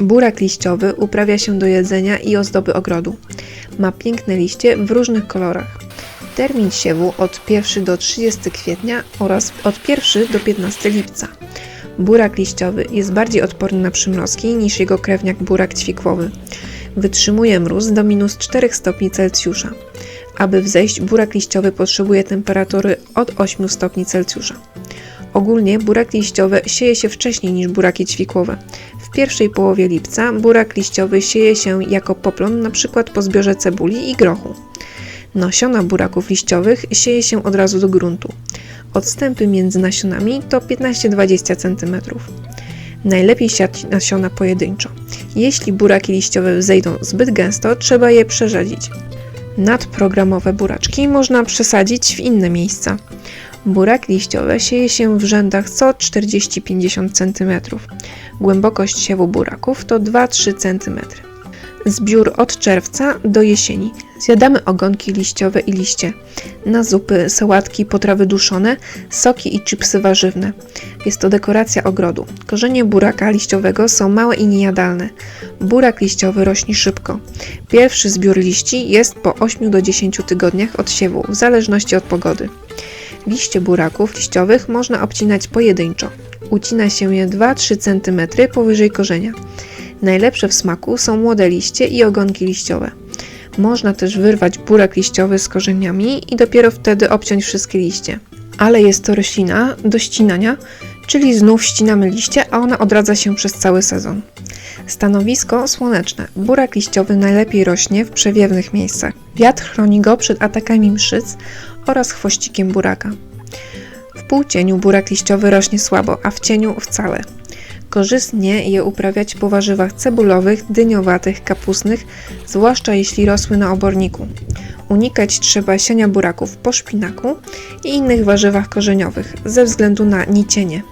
Burak liściowy uprawia się do jedzenia i ozdoby ogrodu. Ma piękne liście w różnych kolorach. Termin siewu od 1 do 30 kwietnia oraz od 1 do 15 lipca. Burak liściowy jest bardziej odporny na przymrozki niż jego krewniak burak ćwikłowy. Wytrzymuje mróz do minus 4 stopni Celsjusza. Aby wzejść, burak liściowy potrzebuje temperatury od 8 stopni Celsjusza. Ogólnie burak liściowy sieje się wcześniej niż buraki ćwikłowe. Pierwszej połowie lipca burak liściowy sieje się jako poplon np. po zbiorze cebuli i grochu. Nasiona buraków liściowych sieje się od razu do gruntu. Odstępy między nasionami to 15-20 cm. Najlepiej siać nasiona pojedynczo. Jeśli buraki liściowe wzejdą zbyt gęsto, trzeba je przerzedzić. Nadprogramowe buraczki można przesadzić w inne miejsca. Buraki liściowe sieje się w rzędach co 40-50 cm. Głębokość siewu buraków to 2-3 cm. Zbiór od czerwca do jesieni. Zjadamy ogonki liściowe i liście. Na zupy, sałatki, potrawy duszone, soki i chipsy warzywne. Jest to dekoracja ogrodu. Korzenie buraka liściowego są małe i niejadalne. Burak liściowy rośnie szybko. Pierwszy zbiór liści jest po 8 do 10 tygodniach od siewu, w zależności od pogody. Liście buraków liściowych można obcinać pojedynczo. Ucina się je 2-3 cm powyżej korzenia. Najlepsze w smaku są młode liście i ogonki liściowe. Można też wyrwać burak liściowy z korzeniami i dopiero wtedy obciąć wszystkie liście. Ale jest to roślina do ścinania, czyli znów ścinamy liście, a ona odradza się przez cały sezon. Stanowisko słoneczne. Burak liściowy najlepiej rośnie w przewiewnych miejscach. Wiatr chroni go przed atakami mszyc oraz chwościkiem buraka. W półcieniu burak liściowy rośnie słabo, a w cieniu wcale. Korzystnie je uprawiać po warzywach cebulowych, dyniowatych, kapustnych, zwłaszcza jeśli rosły na oborniku. Unikać trzeba siania buraków po szpinaku i innych warzywach korzeniowych ze względu na nicienie.